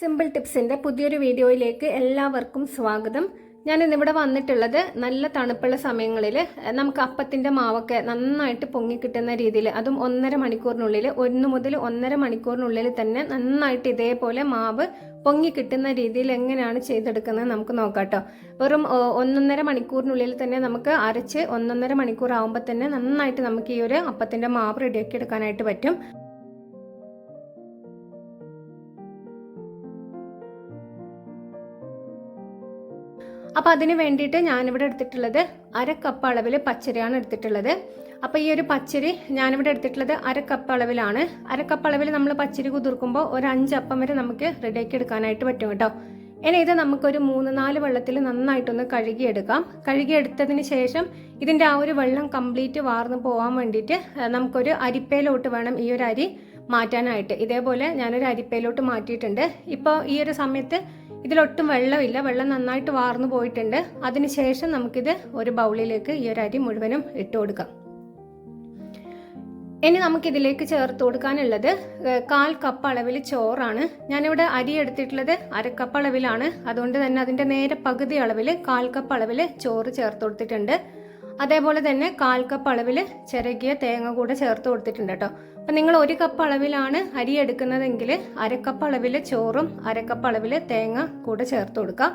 Simple ടിപ്സിന്റെ പുതിയൊരു വീഡിയോയിലേക്ക് എല്ലാവർക്കും സ്വാഗതം. ഞാൻ ഇന്നിവിടെ വന്നിട്ടുള്ളത് നല്ല തണുപ്പുള്ള സമയങ്ങളിൽ നമുക്ക് അപ്പത്തിന്റെ മാവൊക്കെ നന്നായിട്ട് പൊങ്ങി കിട്ടുന്ന രീതിയിൽ അതും ഒന്നര മണിക്കൂറിനുള്ളിൽ ഒന്ന് മുതൽ ഒന്നര മണിക്കൂറിനുള്ളിൽ തന്നെ നന്നായിട്ട് ഇതേപോലെ മാവ് പൊങ്ങി കിട്ടുന്ന രീതിയിൽ എങ്ങനെയാണ് ചെയ്തെടുക്കുന്നത് നമുക്ക് നോക്കാം കേട്ടോ. വെറും ഒന്നൊന്നര മണിക്കൂറിനുള്ളിൽ തന്നെ നമുക്ക് അരച്ച് ഒന്നൊന്നര മണിക്കൂർ ആകുമ്പോൾ തന്നെ നന്നായിട്ട് നമുക്ക് ഈ ഒരു അപ്പത്തിന്റെ മാവ് റെഡിയാക്കി എടുക്കാനായിട്ട് പറ്റും. അപ്പോൾ അതിന് വേണ്ടിയിട്ട് ഞാനിവിടെ എടുത്തിട്ടുള്ളത് അര കപ്പ് അളവിൽ പച്ചരിയാണ് എടുത്തിട്ടുള്ളത്. അപ്പോൾ ഈ ഒരു പച്ചരി ഞാനിവിടെ എടുത്തിട്ടുള്ളത് അര കപ്പ് അളവിലാണ്. അര കപ്പ് അളവിൽ നമ്മൾ പച്ചരി കുതിർക്കുമ്പോൾ ഒരു അഞ്ച് അപ്പം വരെ നമുക്ക് റെഡിയാക്കി എടുക്കാനായിട്ട് പറ്റും കേട്ടോ. ഇനി ഇത് നമുക്കൊരു മൂന്ന് നാല് വെള്ളത്തിൽ നന്നായിട്ടൊന്ന് കഴുകിയെടുക്കാം. കഴുകിയെടുത്തതിന് ശേഷം ഇതിന്റെ ആ ഒരു വെള്ളം കംപ്ലീറ്റ് വാർന്നു പോകാൻ വേണ്ടിയിട്ട് നമുക്കൊരു അരിപ്പയിലോട്ട് വേണം ഈ ഒരു അരി മാറ്റാനായിട്ട്. ഇതേപോലെ ഞാനൊരു അരിപ്പയിലോട്ട് മാറ്റിയിട്ടുണ്ട്. ഇപ്പോൾ ഈ ഒരു സമയത്ത് ഇതിലൊട്ടും വെള്ളമില്ല. വെള്ളം നന്നായിട്ട് വാർന്നു പോയിട്ടുണ്ട്. അതിനുശേഷം നമുക്കിത് ഒരു ബൗളിലേക്ക് ഈ ഒരു അരി മുഴുവനും ഇട്ട് കൊടുക്കാം. ഇനി നമുക്കിതിലേക്ക് ചേർത്ത് കൊടുക്കാനുള്ളത് കാൽ കപ്പ് അളവിൽ ചോറാണ്. ഞാനിവിടെ അരി എടുത്തിട്ടുള്ളത് അര കപ്പ് അളവിലാണ്. അതുകൊണ്ട് തന്നെ അതിന്റെ നേരെ പകുതി അളവിൽ കാൽ കപ്പ് അളവിൽ ചോറ് ചേർത്ത് കൊടുത്തിട്ടുണ്ട്. അതേപോലെ തന്നെ കാൽ കപ്പ് അളവിൽ ചിരകിയ തേങ്ങ കൂടെ ചേർത്ത് കൊടുത്തിട്ടുണ്ട് കേട്ടോ. അപ്പം നിങ്ങൾ ഒരു കപ്പ് അളവിലാണ് അരി എടുക്കുന്നതെങ്കിൽ അരക്കപ്പ് കപ്പ് അളവിൽ ചോറും അരക്കപ്പ് കപ്പ് അളവിൽ തേങ്ങ കൂടെ ചേർത്ത് കൊടുക്കാം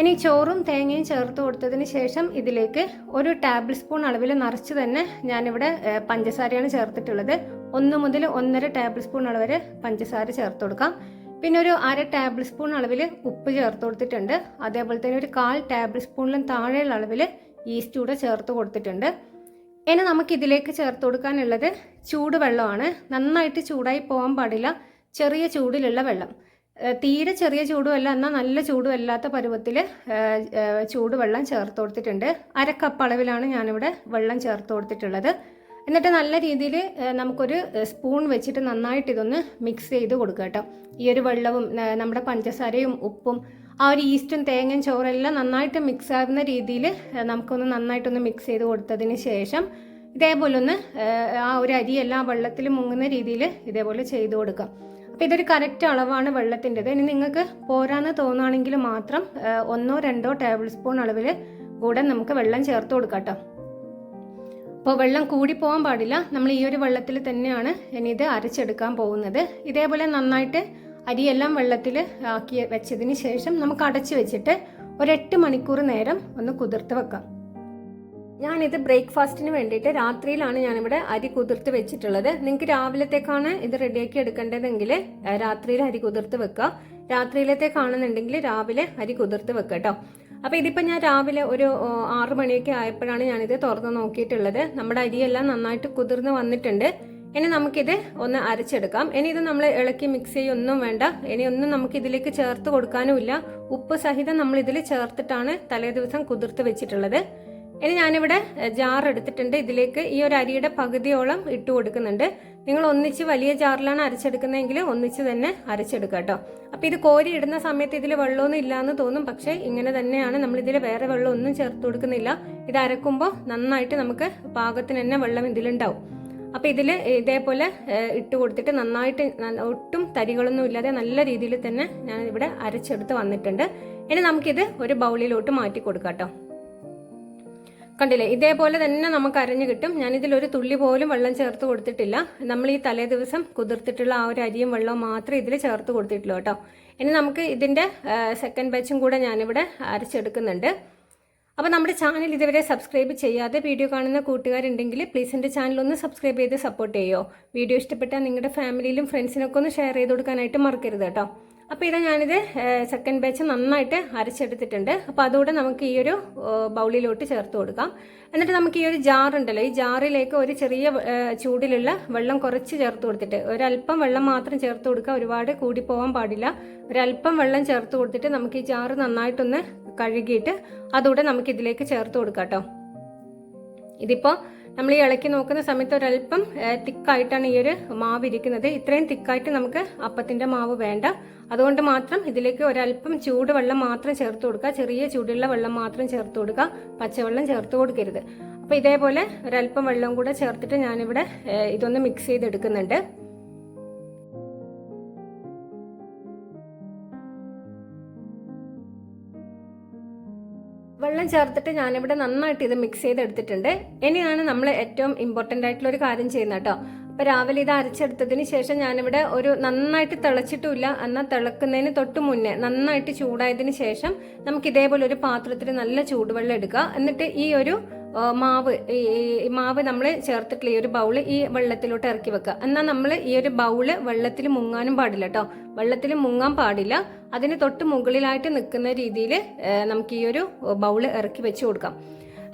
ഇനി ചോറും തേങ്ങയും ചേർത്ത് കൊടുത്തതിന് ശേഷം ഇതിലേക്ക് ഒരു ടേബിൾ സ്പൂൺ അളവിൽ നിറച്ച് തന്നെ ഞാനിവിടെ പഞ്ചസാരയാണ് ചേർത്തിട്ടുള്ളത്. ഒന്ന് മുതൽ ഒന്നര ടേബിൾ സ്പൂൺ അളവിൽ പഞ്ചസാര ചേർത്ത് കൊടുക്കാം. പിന്നെ ഒരു അര ടേബിൾ സ്പൂൺ അളവിൽ ഉപ്പ് ചേർത്ത് കൊടുത്തിട്ടുണ്ട്. അതേപോലെ തന്നെ ഒരു കാൽ ടേബിൾ സ്പൂണിലും താഴെയുള്ള അളവിൽ ഈസ്റ്റ് കൂടെ ചേർത്ത് കൊടുത്തിട്ടുണ്ട്. ഇനി നമുക്ക് ഇതിലേക്ക് ചേർത്ത് കൊടുക്കാനുള്ളത് ചൂടുവെള്ളമാണ്. നന്നായിട്ട് ചൂടായി പോകാൻ പാടില്ല. ചെറിയ ചൂടിലുള്ള വെള്ളം. തീരെ ചെറിയ ചൂടുമല്ല എന്നാൽ നല്ല ചൂടുമല്ലാത്ത പരുവത്തിൽ ചൂടുവെള്ളം ചേർത്ത് കൊടുത്തിട്ടുണ്ട്. അരക്കപ്പ് കപ്പ് അളവിലാണ് ഞാനിവിടെ വെള്ളം ചേർത്ത് കൊടുത്തിട്ടുള്ളത്. എന്നിട്ട് നല്ല രീതിയിൽ നമുക്കൊരു സ്പൂൺ വെച്ചിട്ട് നന്നായിട്ട് ഇതൊന്ന് മിക്സ് ചെയ്ത് കൊടുക്കുക കേട്ടോ ഈ ഒരു വെള്ളവും നമ്മുടെ പഞ്ചസാരയും ഉപ്പും ആ ഒരു ഈസ്റ്റും തേങ്ങയും ചോറെല്ലാം നന്നായിട്ട് മിക്സ് ആകുന്ന രീതിയിൽ നമുക്കൊന്ന് നന്നായിട്ടൊന്ന് മിക്സ് ചെയ്ത് കൊടുത്തതിന് ശേഷം ഇതേപോലെ ഒന്ന് ആ ഒരു അരിയെല്ലാം വെള്ളത്തിൽ മുങ്ങുന്ന രീതിയിൽ ഇതേപോലെ ചെയ്ത് കൊടുക്കാം. അപ്പോൾ ഇതൊരു കറക്റ്റ് അളവാണ് വെള്ളത്തിന്റെത്. ഇനി നിങ്ങൾക്ക് പോരാന്ന് തോന്നുകയാണെങ്കിൽ മാത്രം ഒന്നോ രണ്ടോ ടേബിൾ സ്പൂൺ അളവിൽ കൂടെ നമുക്ക് വെള്ളം ചേർത്ത് കൊടുക്കാം അപ്പോൾ വെള്ളം കൂടി പോകാൻ പാടില്ല. നമ്മൾ ഈ ഒരു വെള്ളത്തിൽ തന്നെയാണ് ഇനി ഇത് അരച്ചെടുക്കാൻ പോകുന്നത്. ഇതേപോലെ നന്നായിട്ട് അരിയെല്ലാം വെള്ളത്തിൽ ആക്കി വെച്ചതിന് ശേഷം നമുക്ക് അടച്ചു വെച്ചിട്ട് ഒരെട്ട് മണിക്കൂർ നേരം ഒന്ന് കുതിർത്ത് വെക്കാം. ഞാനിത് ബ്രേക്ക്ഫാസ്റ്റിന് വേണ്ടിയിട്ട് രാത്രിയിലാണ് ഞാനിവിടെ അരി കുതിർത്ത് വെച്ചിട്ടുള്ളത്. നിങ്ങൾക്ക് രാവിലത്തേക്കാണ് ഇത് റെഡിയാക്കി എടുക്കേണ്ടതെങ്കിൽ രാത്രിയിൽ അരി കുതിർത്ത് വെക്കുക. രാത്രിയിലത്തേക്കാണെന്നുണ്ടെങ്കിൽ രാവിലെ അരി കുതിർത്ത് വെക്കുക കേട്ടോ. അപ്പോൾ ഇതിപ്പോൾ ഞാൻ രാവിലെ ഒരു ആറു മണിയൊക്കെ ആയപ്പോഴാണ് ഞാനിത് തുറന്ന് നോക്കിയിട്ടുള്ളത്. നമ്മുടെ അരിയെല്ലാം നന്നായിട്ട് കുതിർന്ന് വന്നിട്ടുണ്ട്. ഇനി നമുക്കിത് ഒന്ന് അരച്ചെടുക്കാം. ഇനി ഇത് നമ്മൾ ഇളക്കി മിക്സ് ചെയ്യൊന്നും വേണ്ട. ഇനി ഒന്നും നമുക്ക് ഇതിലേക്ക് ചേർത്ത് കൊടുക്കാനുമില്ല ഉപ്പ് സഹിതം നമ്മൾ ഇതിൽ ചേർത്തിട്ടാണ് തലേ ദിവസം കുതിർത്ത് വെച്ചിട്ടുള്ളത്. ഇനി ഞാനിവിടെ ജാർ എടുത്തിട്ടുണ്ട്. ഇതിലേക്ക് ഈ ഒരു അരിയുടെ പകുതിയോളം ഇട്ട് കൊടുക്കുന്നുണ്ട്. നിങ്ങൾ ഒന്നിച്ച് വലിയ ജാറിലാണ് അരച്ചെടുക്കുന്നതെങ്കിൽ ഒന്നിച്ച് തന്നെ അരച്ചെടുക്കുക കേട്ടോ. അപ്പോൾ ഇത് കോരി ഇടുന്ന സമയത്ത് ഇതിൽ വെള്ളമൊന്നും ഇല്ലാന്ന് തോന്നും. പക്ഷേ ഇങ്ങനെ തന്നെയാണ് നമ്മൾ ഇതിൽ വേറെ വെള്ളം ഒന്നും ചേർത്ത് കൊടുക്കുന്നില്ല. ഇത് അരക്കുമ്പോൾ നന്നായിട്ട് നമുക്ക് പാകത്തിന് തന്നെ വെള്ളം ഇതിലുണ്ടാവും. അപ്പോൾ ഇതിൽ ഇതേപോലെ ഇട്ട് കൊടുത്തിട്ട് നന്നായിട്ട് ഒട്ടും തരികളൊന്നും ഇല്ലാതെ നല്ല രീതിയിൽ തന്നെ ഞാൻ ഇവിടെ അരച്ചെടുത്ത് വന്നിട്ടുണ്ട്. ഇനി നമുക്കിത് ഒരു ബൗളിലോട്ട് മാറ്റി കൊടുക്കാം കേട്ടോ കണ്ടില്ലേ? ഇതേപോലെ തന്നെ നമുക്ക് അരഞ്ഞു കിട്ടും. ഞാനിതിൽ ഒരു തുള്ളി പോലും വെള്ളം ചേർത്ത് കൊടുത്തിട്ടില്ല. നമ്മൾ ഈ തലേ ദിവസം കുതിർത്തിട്ടുള്ള ആ ഒരു അരിയും വെള്ളവും മാത്രം ഇതിൽ ചേർത്ത് കൊടുത്തിട്ടുള്ളൂ കേട്ടോ. ഇനി നമുക്ക് ഇതിന്റെ സെക്കൻഡ് ബാച്ചും കൂടെ ഞാനിവിടെ അരച്ചെടുക്കുന്നുണ്ട്. അപ്പോൾ നമ്മുടെ ചാനൽ ഇതുവരെ സബ്സ്ക്രൈബ് ചെയ്യാതെ വീഡിയോ കാണുന്ന കൂട്ടുകാരുണ്ടെങ്കിൽ പ്ലീസ് എന്റെ ചാനൽ ഒന്ന് സബ്സ്ക്രൈബ് ചെയ്ത് സപ്പോർട്ട് ചെയ്യുമോ വീഡിയോ ഇഷ്ടപ്പെട്ടാൽ നിങ്ങളുടെ ഫാമിലിയിലും ഫ്രണ്ട്സിനൊക്കെ ഒന്ന് ഷെയർ ചെയ്ത് കൊടുക്കാനായിട്ട് മറക്കരുത് കേട്ടോ. അപ്പോൾ ഇതാ ഞാനിത് സെക്കൻഡ് ബാച്ച് നന്നായിട്ട് അരച്ചെടുത്തിട്ടുണ്ട്. അപ്പോൾ അതുകൂടെ നമുക്ക് ഈ ഒരു ബൗളിലോട്ട് ചേർത്ത് കൊടുക്കാം. എന്നിട്ട് നമുക്ക് ഈ ഒരു ജാറുണ്ടല്ലോ ഈ ജാറിലേക്ക് ഒരു ചെറിയ ചൂടിലുള്ള വെള്ളം കുറച്ച് ചേർത്ത് കൊടുത്തിട്ട് ഒരല്പം വെള്ളം മാത്രം ചേർത്ത് കൊടുക്കുക ഒരുപാട് കൂടി പോകാൻ പാടില്ല. ഒരല്പം വെള്ളം ചേർത്ത് കൊടുത്തിട്ട് നമുക്ക് ഈ ജാറ് നന്നായിട്ടൊന്ന് കഴുകിയിട്ട് അതുകൂടെ നമുക്ക് ഇതിലേക്ക് ചേർത്ത് കൊടുക്കാം കേട്ടോ. ഇതിപ്പോൾ നമ്മൾ ഈ ഇളക്കി നോക്കുന്ന സമയത്ത് ഒരല്പം തിക്കായിട്ടാണ് ഈ ഒരു മാവ് ഇരിക്കുന്നത്. ഇത്രയും തിക്കായിട്ട് നമുക്ക് അപ്പത്തിന്റെ മാവ് വേണ്ട. അതുകൊണ്ട് മാത്രം ഇതിലേക്ക് ഒരല്പം ചൂടുവെള്ളം മാത്രം ചേർത്ത് കൊടുക്കുക. ചെറിയ ചൂടുള്ള വെള്ളം മാത്രം ചേർത്ത് കൊടുക്കുക. പച്ചവെള്ളം ചേർത്ത് കൊടുക്കരുത്. അപ്പോൾ ഇതേപോലെ ഒരല്പം വെള്ളം കൂടെ ചേർത്തിട്ട് ഞാനിവിടെ ഇതൊന്ന് മിക്സ് ചെയ്തെടുക്കുന്നുണ്ട്. വെള്ളം ചേർത്തിട്ട് ഞാനിവിടെ നന്നായിട്ട് ഇത് മിക്സ് ചെയ്തെടുത്തിട്ടുണ്ട്. ഇനിയാണ് നമ്മൾ ഏറ്റവും ഇമ്പോർട്ടന്റ് ആയിട്ടുള്ള ഒരു കാര്യം ചെയ്യുന്നത് കേട്ടോ. അപ്പോൾ രാവിലെ ഇത് അരച്ചെടുത്തതിന് ശേഷം ഞാനിവിടെ ഒരു നന്നായിട്ട് തിളച്ചിട്ടുമില്ല. എന്നാൽ തിളക്കുന്നതിന് തൊട്ട് മുന്നേ നന്നായിട്ട് ചൂടായതിന് ശേഷം നമുക്ക് ഇതേപോലെ ഒരു പാത്രത്തിൽ നല്ല ചൂടുവെള്ളം എടുക്കുക. എന്നിട്ട് ഈ ഒരു മാവ് മാവ് നമ്മൾ ചേർത്തിട്ടുള്ള ഈ ഒരു ബൗൾ ഈ വെള്ളത്തിലോട്ട് ഇറക്കി വെക്കുക. എന്നാൽ നമ്മൾ ഈ ഒരു ബൗൾ വെള്ളത്തിൽ മുങ്ങാനും പാടില്ല കേട്ടോ വെള്ളത്തിൽ മുങ്ങാൻ പാടില്ല. അതിന് തൊട്ട് മുകളിലായിട്ട് നിൽക്കുന്ന രീതിയിൽ നമുക്ക് ഈ ഒരു ബൗൾ ഇറക്കി വെച്ച് കൊടുക്കാം.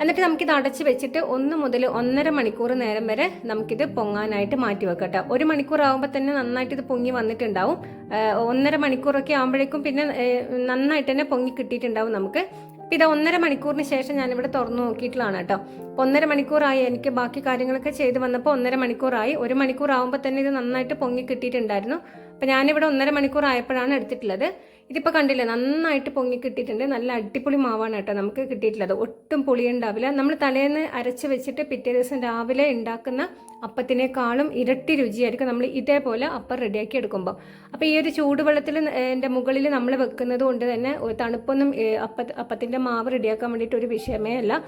എന്നിട്ട് നമുക്കിത് അടച്ച് വെച്ചിട്ട് ഒന്ന് മുതൽ ഒന്നര മണിക്കൂർ നേരം വരെ നമുക്കിത് പൊങ്ങാനായിട്ട് മാറ്റി വെക്കാം കേട്ടോ ഒരു മണിക്കൂർ ആകുമ്പോൾ തന്നെ നന്നായിട്ട് ഇത് പൊങ്ങി വന്നിട്ടുണ്ടാവും. ഒന്നര മണിക്കൂറൊക്കെ ആകുമ്പോഴേക്കും പിന്നെ നന്നായിട്ട് തന്നെ പൊങ്ങി കിട്ടിയിട്ടുണ്ടാവും നമുക്ക്. അപ്പം ഇത് ഒന്നര മണിക്കൂറിന് ശേഷം ഞാനിവിടെ തുറന്നു നോക്കിയിട്ടുള്ളതാണ് കേട്ടോ. അപ്പോൾ ഒന്നര മണിക്കൂറായി എനിക്ക് ബാക്കി കാര്യങ്ങളൊക്കെ ചെയ്ത് വന്നപ്പോൾ ഒന്നര മണിക്കൂറായി. ഒരു മണിക്കൂർ ആകുമ്പോൾ തന്നെ ഇത് നന്നായിട്ട് പൊങ്ങി കിട്ടിയിട്ടുണ്ടായിരുന്നു. അപ്പം ഞാനിവിടെ ഒന്നര മണിക്കൂർ ആയപ്പോഴാണ് എടുത്തിട്ടുള്ളത്. ഇതിപ്പോൾ കണ്ടില്ലേ നന്നായിട്ട് പൊങ്ങി കിട്ടിയിട്ടുണ്ട്. നല്ല അടിപൊളി മാവാണ് കേട്ടോ. നമുക്ക് കിട്ടിയിട്ടുള്ളത്. ഒട്ടും പുളി ഉണ്ടാവില്ല നമ്മൾ തലേന്ന് അരച്ച് വെച്ചിട്ട് പിറ്റേ ദിവസം രാവിലെ ഉണ്ടാക്കുന്ന അപ്പത്തിനേക്കാളും ഇരട്ടി രുചിയായിരിക്കും നമ്മൾ ഇതേപോലെ അപ്പം റെഡിയാക്കി എടുക്കുമ്പോൾ അപ്പോൾ ഈ ഒരു ചൂടുവെള്ളത്തിൽ എന്റെ മുകളിൽ നമ്മൾ വെക്കുന്നത് കൊണ്ട് തന്നെ തണുപ്പൊന്നും അപ്പ അപ്പത്തിന്റെ മാവ് റെഡിയാക്കാൻ വേണ്ടിയിട്ട് ഒരു വിഷയമേ അല്ല.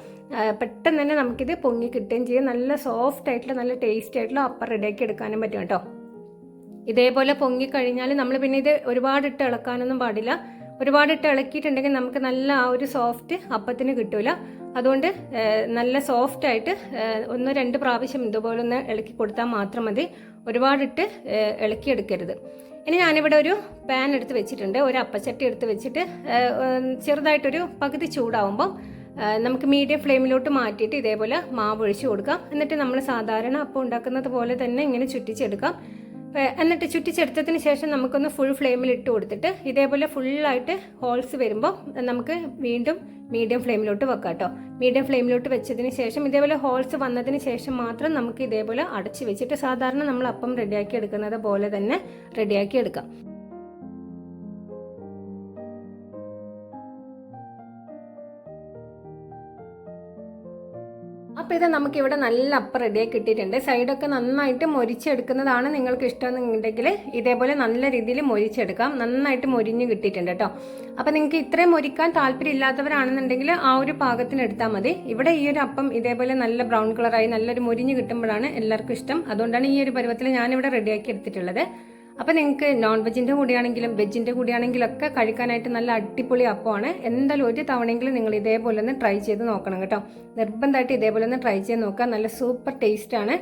പെട്ടെന്ന് തന്നെ നമുക്കിത് പൊങ്ങി കിട്ടുകയും ചെയ്യും. നല്ല സോഫ്റ്റ് ആയിട്ടുള്ള നല്ല ടേസ്റ്റ് ആയിട്ടുള്ള അപ്പം റെഡിയാക്കി എടുക്കാനും പറ്റും കേട്ടോ. ഇതേപോലെ പൊങ്ങി കഴിഞ്ഞാൽ നമ്മൾ പിന്നെ ഇത് ഒരുപാട് ഇട്ട് ഇളക്കാനൊന്നും പാടില്ല. ഒരുപാട് ഇട്ട് ഇളക്കിയിട്ടുണ്ടെങ്കിൽ നമുക്ക് നല്ല ആ ഒരു സോഫ്റ്റ് അപ്പത്തിന് കിട്ടൂല. അതുകൊണ്ട് നല്ല സോഫ്റ്റ് ആയിട്ട് ഒന്ന് രണ്ട് പ്രാവശ്യം ഇതുപോലെ ഒന്ന് ഇളക്കി കൊടുത്താൽ മാത്രം മതി. ഒരുപാടിട്ട് ഇളക്കിയെടുക്കരുത്. ഇനി ഞാനിവിടെ ഒരു പാൻ എടുത്ത് വെച്ചിട്ടുണ്ട്. ഒരു അപ്പച്ചട്ടി എടുത്ത് വെച്ചിട്ട് ചെറുതായിട്ടൊരു പകുതി ചൂടാവുമ്പോൾ നമുക്ക് മീഡിയം ഫ്ലെയിമിലോട്ട് മാറ്റിയിട്ട് ഇതേപോലെ മാവ് ഒഴിച്ചു കൊടുക്കാം. എന്നിട്ട് നമ്മൾ സാധാരണ അപ്പം ഉണ്ടാക്കുന്നത് പോലെ തന്നെ ഇങ്ങനെ ചുറ്റിച്ചെടുക്കാം. എന്നിട്ട് ചുറ്റിച്ചെടുത്തതിന് ശേഷം നമുക്കൊന്ന് ഫുൾ ഫ്ലെയിമിൽ ഇട്ട് കൊടുത്തിട്ട് ഇതേപോലെ ഫുള്ളായിട്ട് ഹോൾസ് വരുമ്പോൾ നമുക്ക് വീണ്ടും മീഡിയം ഫ്ലെയിമിലോട്ട് വെക്കാം കേട്ടോ. മീഡിയം ഫ്ലെയിമിലോട്ട് വെച്ചതിന് ശേഷം ഇതേപോലെ ഹോൾസ് വന്നതിന് ശേഷം മാത്രം നമുക്ക് ഇതേപോലെ അടച്ചു വെച്ചിട്ട് സാധാരണ നമ്മൾ അപ്പം റെഡിയാക്കി എടുക്കുന്നത് പോലെ തന്നെ റെഡിയാക്കി എടുക്കാം. അപ്പോൾ ഇത് നമുക്കിവിടെ നല്ല അപ്പം റെഡിയായി കിട്ടിയിട്ടുണ്ട്. സൈഡൊക്കെ നന്നായിട്ട് മൊരിച്ചെടുക്കുന്നതാണ് നിങ്ങൾക്ക് ഇഷ്ടമെന്നുണ്ടെങ്കിൽ ഇതേപോലെ നല്ല രീതിയിൽ മൊരിച്ചെടുക്കാം. നന്നായിട്ട് മൊരിഞ്ഞ് കിട്ടിയിട്ടുണ്ട് കേട്ടോ അപ്പോൾ നിങ്ങൾക്ക് ഇത്രയും മൊരിക്കാൻ താല്പര്യം ഇല്ലാത്തവരാണെന്നുണ്ടെങ്കിൽ ആ ഒരു പാകത്തിന് എടുത്താൽ മതി. ഇവിടെ ഈ ഒരു അപ്പം ഇതേപോലെ നല്ല ബ്രൗൺ കളറായി നല്ലൊരു മൊരിഞ്ഞ് കിട്ടുമ്പോഴാണ് എല്ലാവർക്കും ഇഷ്ടം. അതുകൊണ്ടാണ് ഈ ഒരു പരുവത്തിൽ ഞാനിവിടെ റെഡിയാക്കി എടുത്തിട്ടുള്ളത്. അപ്പോൾ നിങ്ങൾക്ക് നോൺ വെജിന്റെ കൂടിയാണെങ്കിലും വെജിന്റെ കൂടിയാണെങ്കിലും ഒക്കെ കഴിക്കാനായിട്ട് നല്ല അടിപൊളി അപ്പമാണ്. എന്തായാലും ഒരു തവണയെങ്കിലും നിങ്ങൾ ഇതേപോലെ ഒന്ന് ട്രൈ ചെയ്ത് നോക്കണം കേട്ടോ. നിർബന്ധമായിട്ട് ഇതേപോലെ ഒന്ന് ട്രൈ ചെയ്ത് നോക്കുക. നല്ല സൂപ്പർ ടേസ്റ്റ് ആണ്.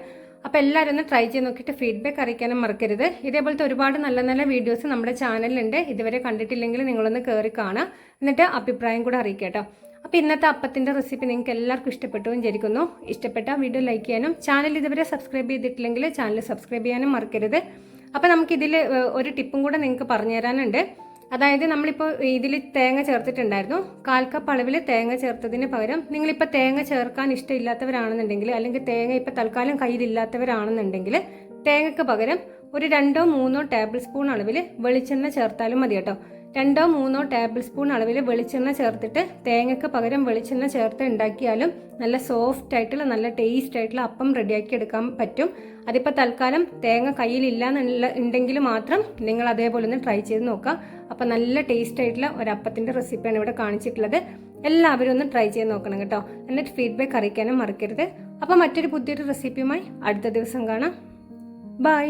അപ്പോൾ എല്ലാവരും ഒന്ന് ട്രൈ ചെയ്ത് നോക്കിയിട്ട് ഫീഡ്ബാക്ക് അറിയിക്കാനും മറക്കരുത്. ഇതേപോലത്തെ ഒരുപാട് നല്ല നല്ല വീഡിയോസ് നമ്മുടെ ചാനലിലുണ്ട്. ഇതുവരെ കണ്ടിട്ടില്ലെങ്കിൽ നിങ്ങളൊന്ന് കയറി കാണുക. എന്നിട്ട് അഭിപ്രായം കൂടെ അറിയിക്കുക കേട്ടോ. അപ്പോൾ ഇന്നത്തെ അപ്പത്തിന്റെ റെസിപ്പി നിങ്ങൾക്ക് എല്ലാവർക്കും ഇഷ്ടപ്പെട്ടു വിചാരിക്കുന്നു. ഇഷ്ടപ്പെട്ട വീഡിയോ ലൈക്ക് ചെയ്യാനും ചാനൽ ഇതുവരെ സബ്സ്ക്രൈബ് ചെയ്തിട്ടില്ലെങ്കിൽ ചാനൽ സബ്സ്ക്രൈബ് ചെയ്യാനും മറക്കരുത്. അപ്പോൾ നമുക്കിതിൽ ഒരു ടിപ്പും കൂടെ നിങ്ങൾക്ക് പറഞ്ഞു തരാനുണ്ട്. അതായത് നമ്മളിപ്പോൾ ഇതിൽ തേങ്ങ ചേർത്തിട്ടുണ്ടായിരുന്നു. കാൽ കപ്പ് അളവിൽ തേങ്ങ ചേർത്തതിന് പകരം നിങ്ങളിപ്പോൾ തേങ്ങ ചേർക്കാൻ ഇഷ്ടമില്ലാത്തവരാണെന്നുണ്ടെങ്കിൽ അല്ലെങ്കിൽ തേങ്ങ ഇപ്പോൾ തൽക്കാലം കയ്യിലില്ലാത്തവരാണെന്നുണ്ടെങ്കിൽ തേങ്ങയ്ക്ക് പകരം ഒരു രണ്ടോ മൂന്നോ ടേബിൾ സ്പൂൺ അളവിൽ വെളിച്ചെണ്ണ ചേർത്താലും മതി കേട്ടോ രണ്ടോ മൂന്നോ ടേബിൾ സ്പൂൺ അളവിൽ വെളിച്ചെണ്ണ ചേർത്തിട്ട് തേങ്ങയ്ക്ക് പകരം വെളിച്ചെണ്ണ ചേർത്ത് ഉണ്ടാക്കിയാലും നല്ല സോഫ്റ്റ് ആയിട്ടുള്ള നല്ല ടേസ്റ്റ് ആയിട്ടുള്ള അപ്പം റെഡിയാക്കി എടുക്കാൻ പറ്റും. അതിപ്പോൾ തൽക്കാലം തേങ്ങ കയ്യിലില്ല എന്നുള്ള ഉണ്ടെങ്കിൽ മാത്രം നിങ്ങൾ അതേപോലെ ഒന്ന് ട്രൈ ചെയ്ത് നോക്കുക. അപ്പോൾ നല്ല ടേസ്റ്റ് ആയിട്ടുള്ള ഒരു അപ്പത്തിന്റെ റെസിപ്പിയാണ് ഇവിടെ കാണിച്ചിട്ടുള്ളത്. എല്ലാവരും ഒന്ന് ട്രൈ ചെയ്ത് നോക്കണം കേട്ടോ. എന്നിട്ട് ഫീഡ്ബാക്ക് അറിയിക്കാനും മറക്കരുത്. അപ്പോൾ മറ്റൊരു പുതിയൊരു റെസിപ്പിയുമായി അടുത്ത ദിവസം കാണാം. ബൈ